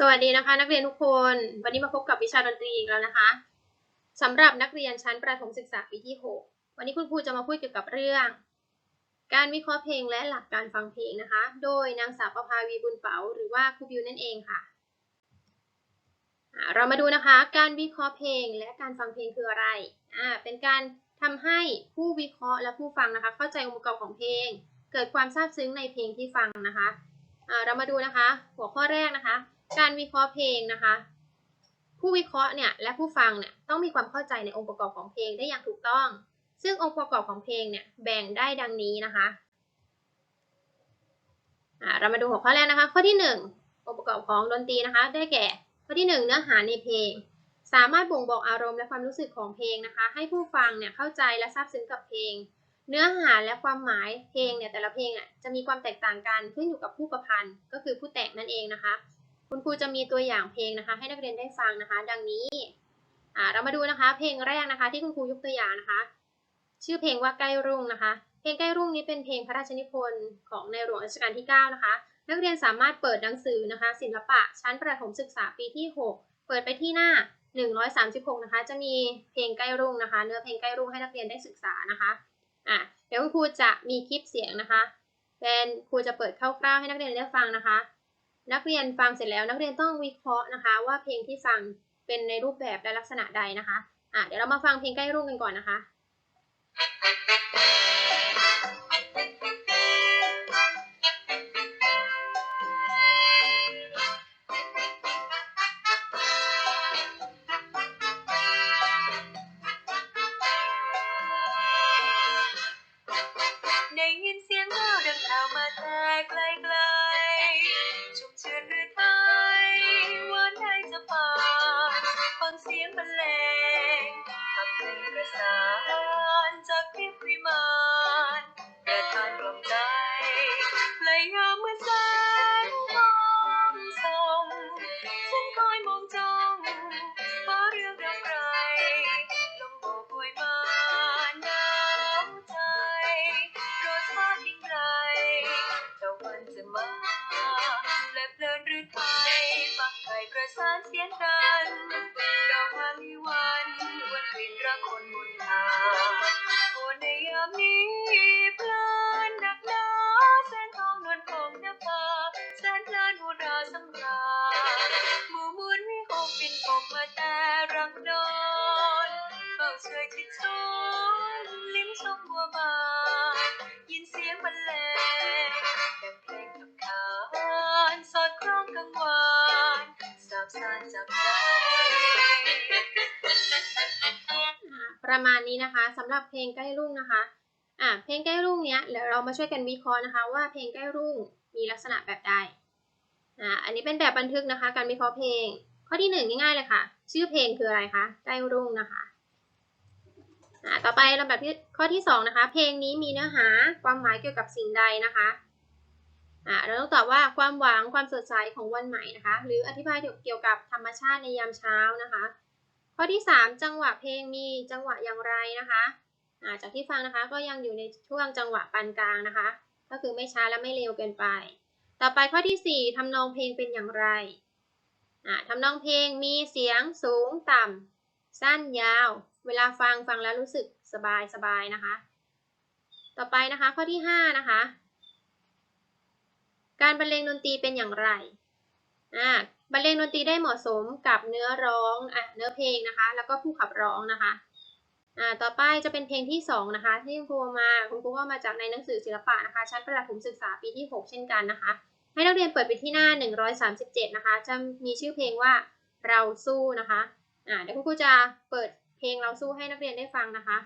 สวัสดีนะคะ นักเรียนทุกคน วันนี้มาพบกับวิชาดนตรีอีกแล้วนะคะสำหรับนักเรียนชั้นประถมศึกษาปีที่ 6 วันนี้คุณครูจะมาพูดเกี่ยวกับเรื่อง การวิเคราะห์เพลงและหลักการฟังเพลงนะคะ โดยนางสาวประภาวีบุญเป๋าหรือว่าครูบิวนั่นเองค่ะ เรามาดูนะคะ การวิเคราะห์เพลงและการฟังเพลงคืออะไรอ่าเป็นการทำให้ผู้วิเคราะห์และผู้ฟังนะคะ เข้าใจองค์ประกอบของเพลง เกิดความซาบซึ้งในเพลงที่ฟังนะคะอ่าเรามาดูนะคะ หัวข้อแรกนะคะ การวิเคราะห์เพลงนะคะ ผู้วิเคราะห์เนี่ยและผู้ฟังเนี่ยต้องมีความเข้าใจในองค์ประกอบของเพลงได้อย่างถูกต้อง ซึ่งองค์ประกอบของเพลงเนี่ยแบ่งได้ดังนี้นะคะเรามาดูหัวข้อแรกนะคะ ข้อที่หนึ่งองค์ประกอบของดนตรีนะคะ ได้แก่ ข้อที่หนึ่งเนื้อหาในเพลง สามารถบ่งบอกอารมณ์และความรู้สึกของเพลงนะคะ ให้ผู้ฟังเนี่ยเข้าใจและซาบซึ้งกับเพลง เนื้อหาและความหมายเพลงเนี่ยแต่ละเพลงอะจะมีความแตกต่างกันขึ้นอยู่กับผู้ประพันธ์ก็คือผู้แต่งนั่นเองนะคะ คุณครูจะมีตัวอย่างเพลงนะคะ ให้นักเรียนได้ฟังนะคะ ดังนี้เรามาดูนะคะ เพลงแรกนะคะ ที่คุณครูยกตัวอย่างนะคะ ชื่อเพลงว่าใกล้รุ่งนะคะ เพลงใกล้รุ่งนี้เป็นเพลงพระราชนิพนธ์ของในหลวงรัชกาลที่ 9 นะคะ นักเรียนสามารถเปิดหนังสือนะคะ ศิลปะชั้นประถมศึกษาปีที่ 6 เปิดไปที่หน้า 136 นะคะ จะมีเพลงใกล้รุ่งนะคะ เนื้อเพลงใกล้รุ่งให้นักเรียนได้ศึกษานะคะอะเดี๋ยวคุณครูจะมีคลิปเสียงนะคะเป็นครูจะเปิดคร่าวๆให้นักเรียนได้ฟังนะคะ นักเรียนฟังเสร็จแล้วนักเรียนต้องวิเคราะห์นะคะ ว่าเพลงที่ฟังเป็นในรูปแบบและลักษณะใดนะคะอะเดี๋ยวเรามาฟังเพลงใกล้รุ่งกันก่อนนะคะ บรรเลงขับเพลงประสานจากทิพย์วิมานประทานกล่อมใจเลยยามเมื่อแสงทองส่องฉันคอยมองจ้องฟ้าเรื่องรำไรลมโบกโบยมาหนาวใจรดทราบยิ่งไรตะวันจะมาและเพลินหรือไทยฟังไทยประสานเสียงกัน ดอกมะลิวันวันกลิ่นรักคนบนทางโอ้ในยามนี้เพลินนักหนาแสนทองนวลของนภาแสนเพลินอุราสำราญหมู่มวลวิหกบินตกมาแต่รักนอนเฝ้าเชยชิดชนลิ้มชมบัวบานยินเสียงบรรเลงดังเพลงขับขานสอดคล้องกังวานสาบสานจับใจ ประมาณนี้นะคะสำหรับเพลงใกล้รุ่งนะคะอ่าเพลงใกล้รุ่งเนี้ยเดี๋ยวเรามาช่วยกันวิเคราะห์นะคะ ว่าเพลงใกล้รุ่งมีลักษณะแบบใดอ่าอันนี้เป็นแบบบันทึกนะคะ การวิเคราะห์เพลง ข้อที่หนึ่งง่ายๆเลยค่ะ ชื่อเพลงคืออะไรคะใกล้รุ่งนะคะอ่าต่อไปลำดับที่ข้อที่สองนะคะ เพลงนี้มีเนื้อหาความหมายเกี่ยวกับสิ่งใดนะคะอ่าเราต้องตอบว่าความหวังความสดใสของวันใหม่นะคะ หรืออธิบายเกี่ยวกับธรรมชาติในยามเช้านะคะ ข้อที่ 3 จังหวะเพลงมีจังหวะอย่างไรนะคะาจากที่ฟังนะคะก็ยังอยู่ในช่วงจังหวะปานกลางนะคะ ก็คือไม่ช้าและไม่เร็วเกินไป ต่อไปข้อที่ 4ทำนองเพลงเป็นอย่างไรอ่าทำนองเพลงมีเสียงสูงต่ำสั้นยาว เวลาฟังฟังแล้วรู้สึกสบายสบายนะคะ ต่อไปนะคะข้อที่ 5 นะคะ การบรรเลงดนตรีเป็นอย่างไร อ่าบรรเลงดนตรีได้เหมาะสมกับเนื้อร้องอะเนื้อเพลงนะคะ แล้วก็ผู้ขับร้องนะคะอ่าต่อไปจะเป็นเพลงที่สองนะคะที่คุณครูมาคุณครูก็มาจากในหนังสือศิลปะนะคะ ชั้นประถมศึกษาปีที่ 6 เช่นกันนะคะ ให้นักเรียนเปิดไปที่หน้า 137 นะคะ จะมีชื่อเพลงว่าเราสู้นะคะอ่าเดี๋ยวคุณครูจะเปิดเพลงเราสู้ให้นักเรียนได้ฟังนะคะ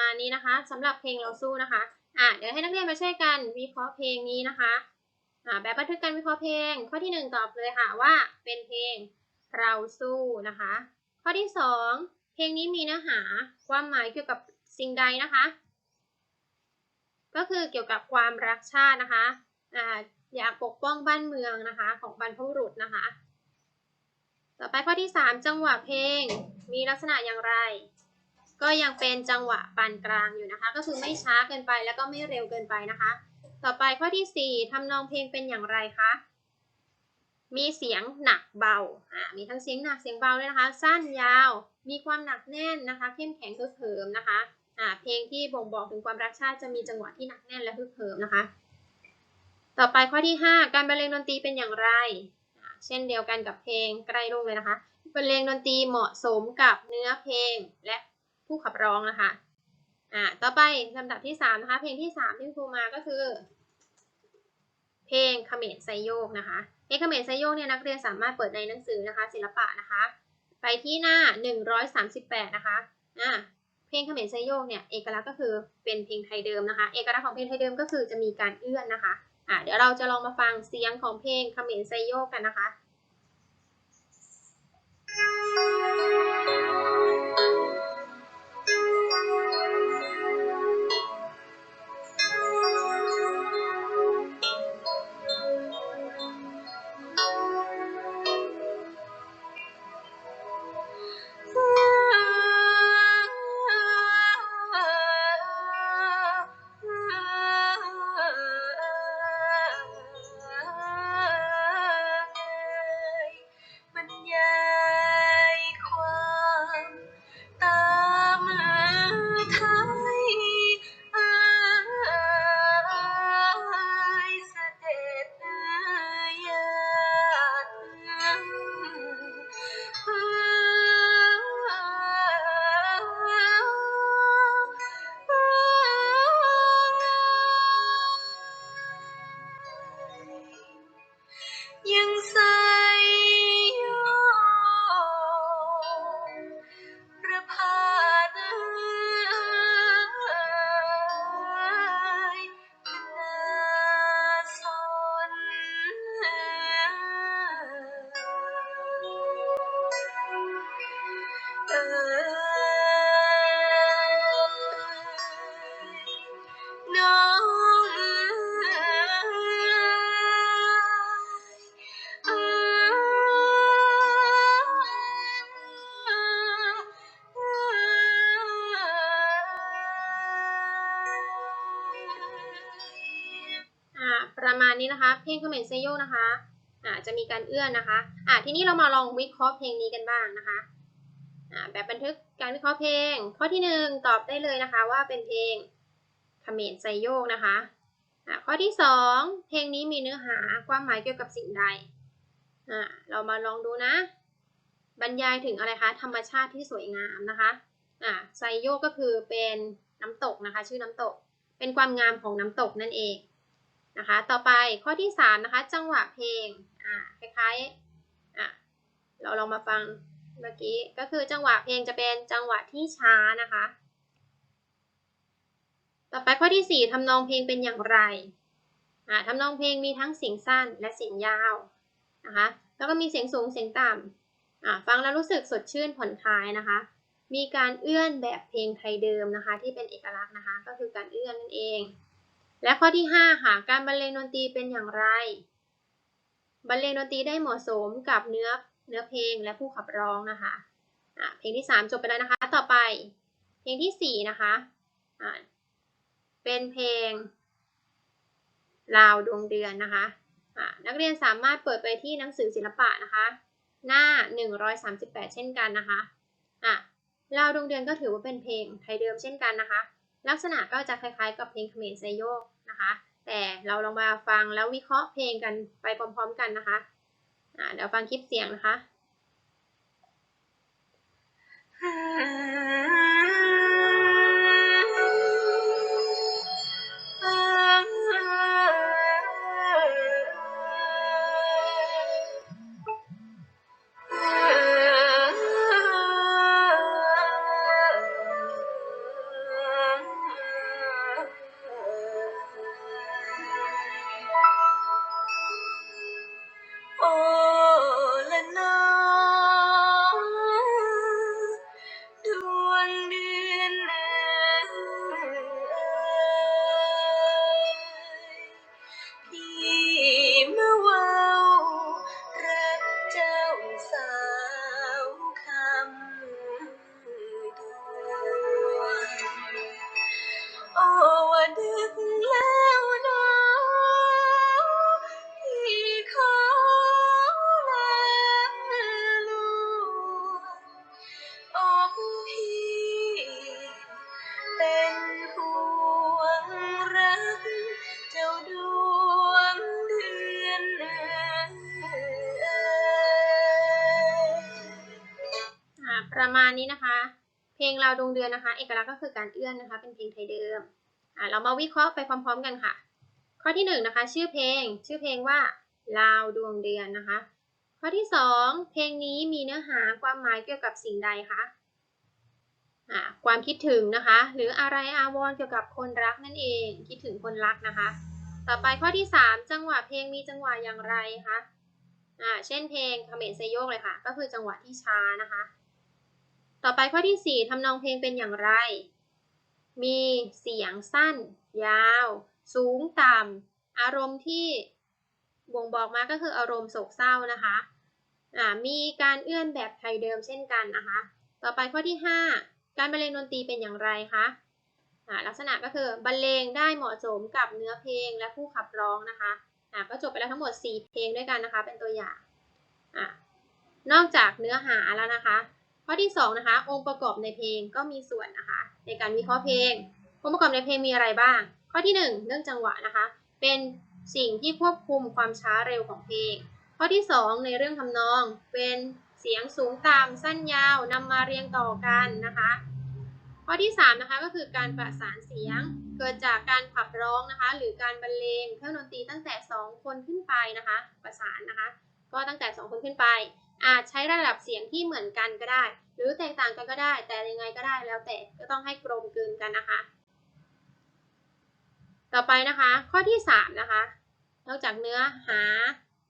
ณนี้นะคะสำหรับเพลงเราสู้นะคะอะเดี๋ยวให้นักเรียนมาช่วยกันวิเคราะห์เพลงนี้นะคะอ่าแบบบันทึกการวิเคราะห์เพลง ข้อที่หนึ่งตอบเลยค่ะว่าเป็นเพลงเราสู้นะคะ ข้อที่สองเพลงนี้มีเนื้อหาความหมายเกี่ยวกับสิ่งใดนะคะ ก็คือเกี่ยวกับความรักชาตินะคะอ่าอยากปกป้องบ้านเมืองนะคะ ของบรรพบุรุษนะคะ ต่อไปข้อที่ 3 จังหวะเพลงมีลักษณะอย่างไร ก็ยังเป็นจังหวะปานกลางอยู่นะคะ ก็คือไม่ช้าเกินไปแล้วก็ไม่เร็วเกินไปนะคะ ต่อไปข้อที่ 4ทำนองเพลงเป็นอย่างไรคะมีเสียงหนักเบาอ่ามีทั้งเสียงหนักเสียงเบาด้วยนะคะ สั้นยาว มีความหนักแน่นนะคะ เข้มแข็งฮึกเหิมนะคะอ่าเพลงที่บ่งบอกถึงความรักชาติจะมีจังหวะที่หนักแน่นและฮึกเหิมนะคะ ต่อไปข้อที่ 5 การบรรเลงดนตรีเป็นอย่างไรอ่าเช่นเดียวกันกับเพลงใกล้รุ่งเลยนะคะบรรเลงดนตรีเหมาะสมกับเนื้อเพลงและ ผู้ขับร้องนะคะ อ่า ต่อไปลำดับที่3นะคะ เพลงที่ 3 ที่ครูมาก็คือ เพลงเขมรไซโยกนะคะ เพลงเขมรไซโยกเนี่ยนักเรียนสามารถเปิดในหนังสือนะคะ ศิลปะนะคะ ไปที่หน้า 138 นะคะ อ่า เพลงเขมรไซโยกเนี่ยเอกลักษณ์ก็คือเป็นเพลงไทยเดิมนะคะ เอกลักษณ์ของเพลงไทยเดิมก็คือจะมีการเอื้อนนะคะ อะเดี๋ยวเราจะลองมาฟังเสียงของเพลงเขมรไซโยกกันนะคะบ นี้นะคะ เพลงเขมรไซโยนะคะอ่าจะมีการเอื้อนนะคะอ่าทีนี้เรามาลองวิเคราะห์เพลงนี้กันบ้างนะคะอ่าแบบบันทึกการวิเคราะห์เพลง ข้อที่หนึ่งตอบได้เลยนะคะว่าเป็นเพลงเขมรไซโยกนะคะอ่าข้อที่สองเพลงนี้มีเนื้อหาความหมายเกี่ยวกับสิ่งใดอ่าเรามาลองดูนะ บรรยายถึงอะไรคะธรรมชาติที่สวยงามนะคะอ่าไซโยกก็คือเป็นน้ำตกนะคะ ชื่อน้ำตก เป็นความงามของน้ำตกนั่นเอง นะคะ ต่อไปข้อที่ 3 นะคะ จังหวะเพลง อ่า คล้ายๆ อะ เราลองมาฟังเมื่อกี้ ก็คือจังหวะเพลงจะเป็นจังหวะที่ช้านะคะ ต่อไปข้อที่ 4ทำนองเพลงเป็นอย่างไร อ่าทำนองเพลงมีทั้งเสียงสั้นและเสียงยาวนะคะ แล้วก็มีเสียงสูงเสียงต่ำอ่าฟังแล้วรู้สึกสดชื่นผ่อนคลายนะคะ มีการเอื้อนแบบเพลงไทยเดิมนะคะ ที่เป็นเอกลักษณ์นะคะ ก็คือการเอื้อนนั่นเอง และข้อที่ 5 ค่ะ การบรรเลงดนตรีเป็นอย่างไร บรรเลงดนตรีได้เหมาะสมกับเนื้อเนื้อเพลงและผู้ขับร้องนะคะะเพลงที่ 3 จบไปแล้วนะคะ ต่อไป เพลงทีสี่4 นะคะะเป็นเพลงลาวดวงเดือนนะคะะนักเรียนสามารถเปิดไปที่หนังสือศิลปะนะคะ หน้า 138 เช่นกันนะคะอะลาวดวงเดือนก็ถือว่าเป็นเพลงไทยเดิมเช่นกันนะคะลักษณะก็จะคล้ายๆกับเพลงเขมรไซโยก นะคะ แต่เราลองมาฟังแล้ววิเคราะห์เพลงกันไปพร้อมๆกันนะคะเดี๋ยวฟังคลิปเสียงนะคะ ประมาณนี้นะคะ เพลงเราวดวงเดือนนะคะ เอกลักษณ์ก็คือการเอื้อนนะคะ เป็นเพลงไทยเดิมอ่าเรามาวิเคราะห์ไปพร้อม ๆ กันค่ะ ข้อที่หนึ่งนะคะ ชื่อเพลง ชื่อเพลงว่าลาวดวงเดือนนะคะ ข้อที่สองเพลงนี้มีเนื้อหาความหมายเกี่ยวกับสิ่งใดคะอ่าความคิดถึงนะคะ หรืออะไรอาวร์เกี่ยวกับคนรักนั่นเองคิดถึงคนรักนะคะ ต่อไปข้อที่สามจังหวะเพลงมีจังหวะอย่างไรคะอ่าเช่นเพลงเขมรเซโยกเลยค่ะ ก็คือจังหวะที่ช้านะคะ ต่อไปข้อที่สี่ทำนองเพลงเป็นอย่างไร มีเสียงสั้น ยาว สูงต่ำอารมณ์ที่บ่งบอกมาก็คืออารมณ์โศกเศร้านะคะมีการเอื้อนแบบไทยเดิมเช่นกันนะคะ ต่อไปข้อที่ 5 การบรรเลงดนตรีเป็นอย่างไรคะลักษณะก็คือบรรเลงได้เหมาะสมกับเนื้อเพลงและผู้ขับร้องนะคะอ่าก็จบไปแล้วทั้งหมด 4 เพลงด้วยกันนะคะ เป็นตัวอย่างอนอกจากเนื้อหาแล้วนะคะ ข้อที่2นะคะองค์ประกอบในเพลงก็มีส่วนนะคะ ในการวิเคราะห์เพลง องค์ประกอบในเพลงมีอะไรบ้าง ข้อที่ 1 เรื่องจังหวะนะคะ เป็นสิ่งที่ควบคุมความช้าเร็วของเพลง ข้อที่ 2 ในเรื่องทำนอง เป็นเสียงสูงต่ำสั้นยาวนำมาเรียงต่อกันนะคะข้อที่ 3 นะคะก็คือการประสานเสียงเกิดจากการขับร้องนะคะ หรือการบรรเลงเครื่องดนตรีตั้งแต่ 2 คนขึ้นไปนะคะ ประสานนะคะ ก็ตั้งแต่ 2 คนขึ้นไป อาจใช้ระดับเสียงที่เหมือนกันก็ได้ หรือแตกต่างกันก็ได้ แต่ยังไงก็ได้แล้วแต่ก็ต้องให้กลมกลืนกันนะคะ ต่อไปนะคะ ข้อที่ 3 นะคะ นอกจากเนื้อหา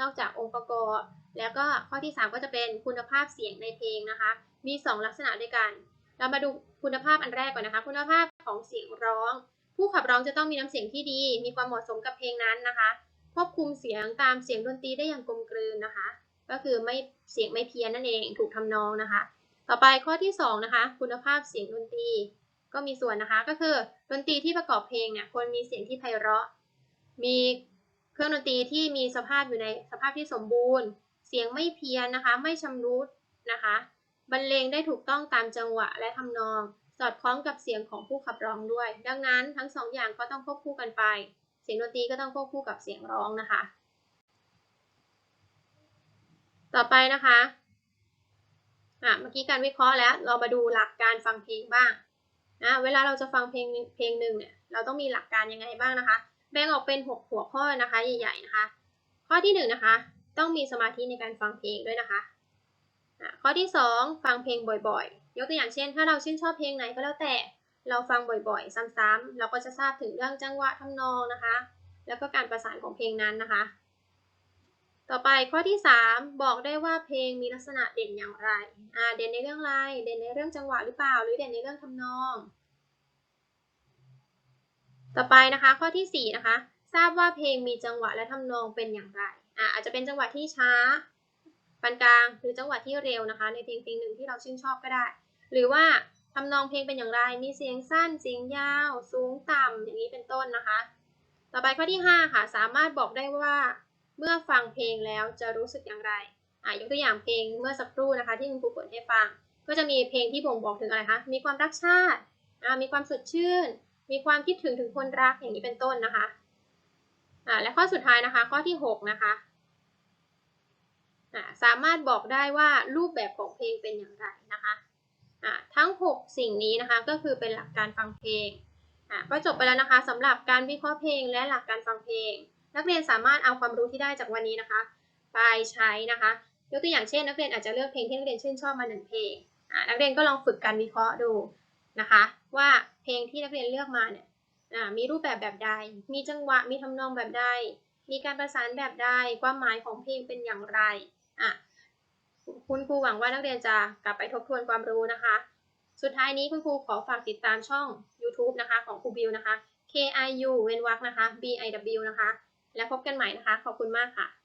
นอกจากองค์ประกอบแล้วก็ข้อที่ 3 ก็จะเป็นคุณภาพเสียงในเพลงนะคะ มี 2 ลักษณะด้วยกัน เรามาดูคุณภาพอันแรกก่อนนะคะ คุณภาพของเสียงร้อง ผู้ขับร้องจะต้องมีน้ำเสียงที่ดี มีความเหมาะสมกับเพลงนั้นนะคะควบคุมเสียงตามเสียงดนตรีได้อย่างกลมกลืนนะคะ ก็คือไม่เสียงไม่เพี้ยนนั่นเองถูกทำนองนะคะ ต่อไปข้อที่สองนะคะคุณภาพเสียงดนตรีก็มีส่วนนะคะก็คือดนตรีที่ประกอบเพลงเนี่ยควรมีเสียงที่ไพเราะ มีเครื่องดนตรีที่มีสภาพอยู่ในสภาพที่สมบูรณ์ เสียงไม่เพี้ยนนะคะ ไม่ชำรุดนะคะบรรเลงได้ถูกต้องตามจังหวะและทำนอง สอดคล้องกับเสียงของผู้ขับร้องด้วย ดังนั้นทั้งสองอย่างก็ต้องควบคู่กันไป เสียงดนตรีก็ต้องควบคู่กับเสียงร้องนะคะ ต่อไปนะคะอะเมื่อกี้การวิเคราะห์แล้ว เรามาดูหลักการฟังเพลงบ้างนะเวลาเราจะฟังเพลงเพลงหนึ่งเนี่ยเราต้องมีหลักการยังไงบ้างนะคะ แบ่งออกเป็น 6 หัวข้อนะคะใหญ่ๆนะคะ ข้อที่1นะคะต้องมีสมาธิในการฟังเพลงด้วยนะคะะข้อที่ 2 ฟังเพลงบ่อยๆ ยกตัวอย่างเช่น ถ้าเราชื่นชอบเพลงไหนก็แล้วแต่เราฟังบ่อยๆ ซ้ำๆเราก็จะทราบถึงเรื่องจังหวะทำนองนะคะ แล้วก็การประสานของเพลงนั้นนะคะ ต่อไปข้อที่ 3 บอกได้ว่าเพลงมีลักษณะเด่นอย่างไรอ่าเด่นในเรื่องอะไร เด่นในเรื่องจังหวะหรือเปล่า หรือเด่นในเรื่องทำนอง ต่อไปนะคะข้อที่4นะคะทราบว่าเพลงมีจังหวะและทำนองเป็นอย่างไรอ่าอาจจะเป็นจังหวะที่ช้าปานกลางหรือจังหวะที่เร็วนะคะ ในเพลงเพลงหนึ่งที่เราชื่นชอบก็ได้ หรือว่าทำนองเพลงเป็นอย่างไร มีเสียงสั้นเสียงยาว สูงต่ำอย่างนี้เป็นต้นนะคะ ต่อไปข้อที่ 5 ค่ะ สามารถบอกได้ว่า เมื่อฟังเพลงแล้วจะรู้สึกอย่างไรอ่ายกตัวอย่างเพลงเมื่อสักครู่นะคะ ที่คุณครูเปิดให้ฟัง ก็จะมีเพลงที่บ่งบอกถึงอะไรคะ มีความรักชาติอ่ามีความสดชื่น มีความคิดถึงถึงคนรักอย่างนี้เป็นต้นนะคะอ่าและข้อสุดท้ายนะคะ ข้อที่ 6 นะคะอ่าสามารถบอกได้ว่ารูปแบบของเพลงเป็นอย่างไรนะคะอ่าทั้ง 6 สิ่งนี้นะคะก็คือเป็นหลักการฟังเพลงอ่าก็จบไปแล้วนะคะสำหรับการวิเคราะห์เพลงและหลักการฟังเพลง นักเรียนสามารถเอาความรู้ที่ได้จากวันนี้นะคะ ไปใช้นะคะ ยกตัวอย่างเช่น นักเรียนอาจจะเลือกเพลงที่นักเรียนชื่นชอบมาหนึ่งเพลงนักเรียนก็ลองฝึกการวิเคราะห์ดูนะคะ ว่าเพลงที่นักเรียนเลือกมาเนี่ยมีรูปแบบแบบใด มีจังหวะ มีทำนองแบบใด มีการประสานแบบใด ความหมายของเพลงเป็นอย่างไรอะคุณครูหวังว่านักเรียนจะกลับไปทบทวนความรู้นะคะ สุดท้ายนี้คุณครูขอฝากติดตามช่อง YouTube นะคะของครูบิวนะคะ K I U เว้นวรรคนะคะ B I W นะคะ แล้วพบกันใหม่นะคะ ขอบคุณมากค่ะ